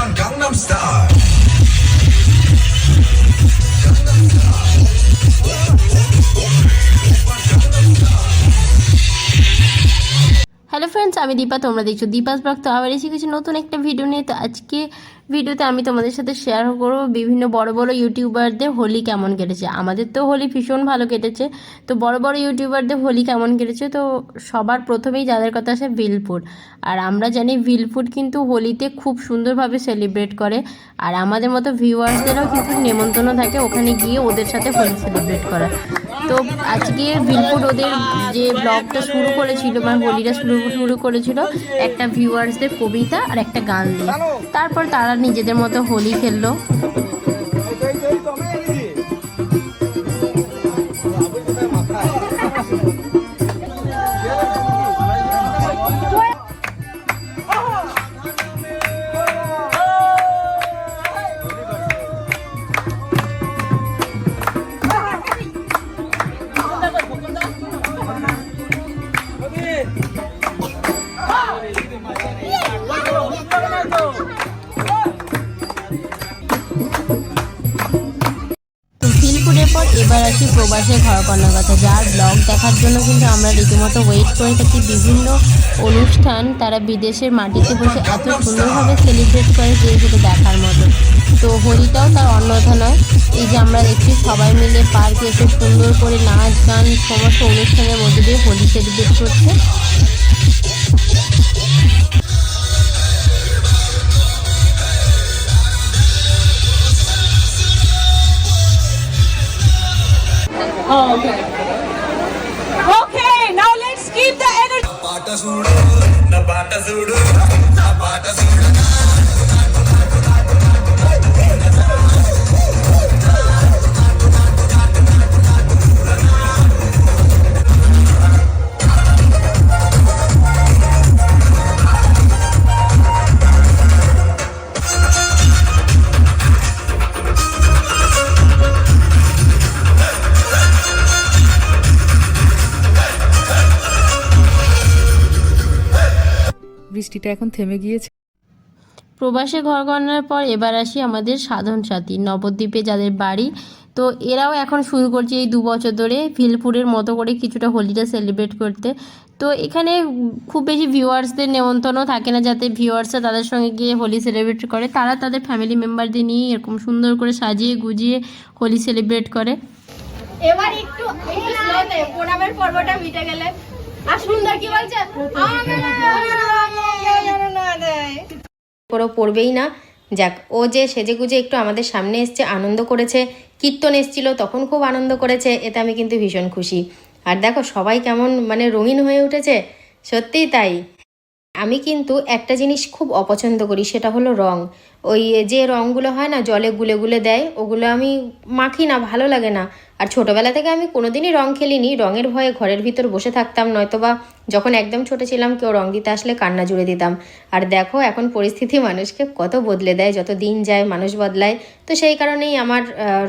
van Gangnam Style. Hello friends আমি দীপা, তোমরা দেখছ দীপাস ব্লগ। তো আবার এসে গেছি নতুন একটা ভিডিও নিয়ে। তো আজকে ভিডিওতে আমি তোমাদের সাথে শেয়ার করব বিভিন্ন বড় বড় ইউটিউবারদের হোলি কেমন কেটেছে। আমাদের তো হোলি ভীষণ ভালো কেটেছে। তো বড় বড় ইউটিউবারদের হোলি কেমন কেটেছে? তো সবার প্রথমেই যাদের কথা আসে ভিলপুর আর আমরা জানি ভিলপুর কিন্তু হোলিতে খুব সুন্দরভাবে সেলিব্রেট করে। আর আমাদের মতো ভিউয়ার্সদেরও কিন্তু নেমন্তন্ন থাকে। ওখানে গিয়ে ওদের সাথে হোলি সেলিব্রেট করা। তো আজকে ভিলপুর ওদের যে ব্লগটা শুরু করেছিল মানে হোলিটা শুরু শুরু করেছিল একটা ভিউয়ার্সদের কবিতা আর একটা গান দিয়ে তারপর তারা নিজেদের মতো হোলি খেললো এবার আসি প্রবাসে ঘর করার কথা যার ব্লগ দেখার জন্য কিন্তু আমরা রীতিমতো ওয়েট করে থাকি। বিভিন্ন অনুষ্ঠান তারা বিদেশের মাটিতে বসে এত সুন্দরভাবে সেলিব্রেট করে যে সেটা দেখার মতো। তো হোলিটাও তার অন্যথা নয়। এই যে আমরা দেখছি সবাই মিলে পার্কে এসে সুন্দর করে নাচ গান সমস্ত অনুষ্ঠানের মধ্যে দিয়ে হোলি সেলিব্রেট করছে। Oh, okay, Okay, now let's keep the energy. বৃষ্টিটা এখন থেমে গিয়েছে। প্রবাসে ঘর গণনার পর এবার আসি আমাদের সাধন সাথী নবদ্বীপে যাদের বাড়ি। তো এরাও এখন শুরু করছে এই দু বছর ধরে ভিলপুরের মতো করে কিছুটা হোলিটা সেলিব্রেট করতে। তো এখানে খুব বেশি ভিউয়ার্সদের নেমন্তন্ন থাকে না যাতে ভিউয়ার্সরা তাদের সঙ্গে গিয়ে হোলি সেলিব্রেট করে। তারা তাদের ফ্যামিলি মেম্বারদের নিয়ে এরকম সুন্দর করে সাজিয়ে গুজিয়ে হোলি সেলিব্রেট করে। এবার একটু একটু প্রণামের পর্বটা মিটে গেলে আর পড়বেই না। যাক, ও যে সেজে গুজে একটু আমাদের সামনে এসছে, আনন্দ করেছে, কীর্তন এসছিল, তখন খুব আনন্দ করেছে, এতে আমি কিন্তু ভীষণ খুশি। আর দেখো, সবাই কেমন মানে রঙিন হয়ে উঠেছে, সত্যিই তাই। আমি কিন্তু একটা জিনিস খুব অপছন্দ করি, সেটা হলো রং। ওই যে রঙগুলো হয় না, জলে গুলে গুলে দেয়, ওগুলো আমি মাখি না, ভালো লাগে না। আর ছোটোবেলা থেকে আমি কোনোদিনই রং খেলিনি, রঙের ভয়ে ঘরের ভিতর বসে থাকতাম নয়তো বা যখন একদম ছোটো ছিলাম, কেউ রং দিতে আসলে কান্না জুড়ে দিতাম। আর দেখো, এখন পরিস্থিতি মানুষকে কত বদলে দেয়, যত দিন যায় মানুষ বদলায়। তো সেই কারণেই আমার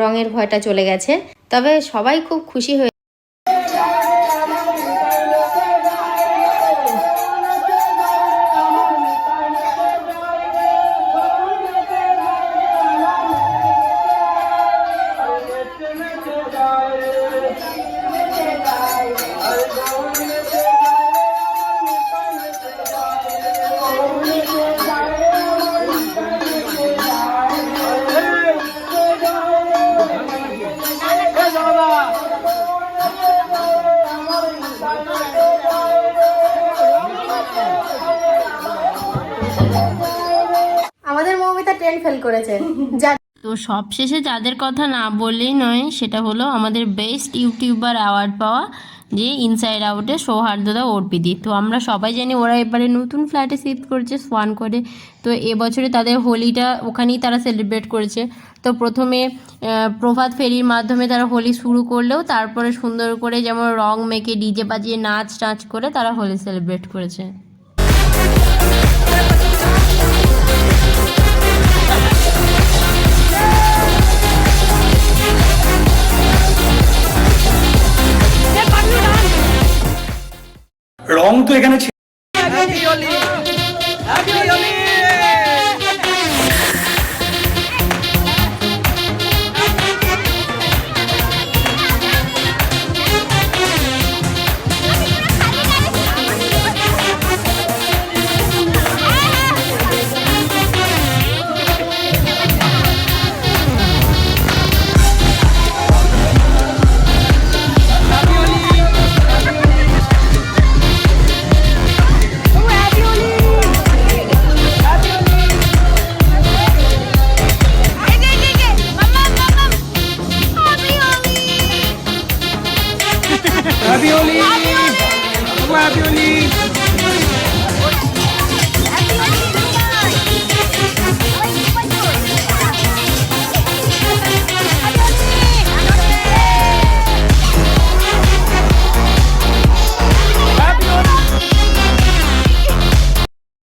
রঙের ভয়টা চলে গেছে। তবে সবাই খুব খুশি হয়ে ফেল করেছে। তো সবশেষে যাদের কথা না বললেই নয়, সেটা হলো আমাদের বেস্ট ইউটিউবার অ্যাওয়ার্ড পাওয়া যে ইনসাইড আউটে সৌহার্দ্যদা অর্পিদি। তো আমরা সবাই জানি ওরা এবারে নতুন ফ্ল্যাটে শিফট করেছে সোয়ান করে। তো এবছরে তাদের হোলিটা ওখানেই তারা সেলিব্রেট করেছে। তো প্রথমে প্রভাত ফেরির মাধ্যমে তারা হোলি শুরু করলেও তারপরে সুন্দর করে যেমন রং মেখে ডিজে বাজিয়ে নাচ টাচ করে তারা হোলি সেলিব্রেট করেছে। রং তো এখানে ছিল.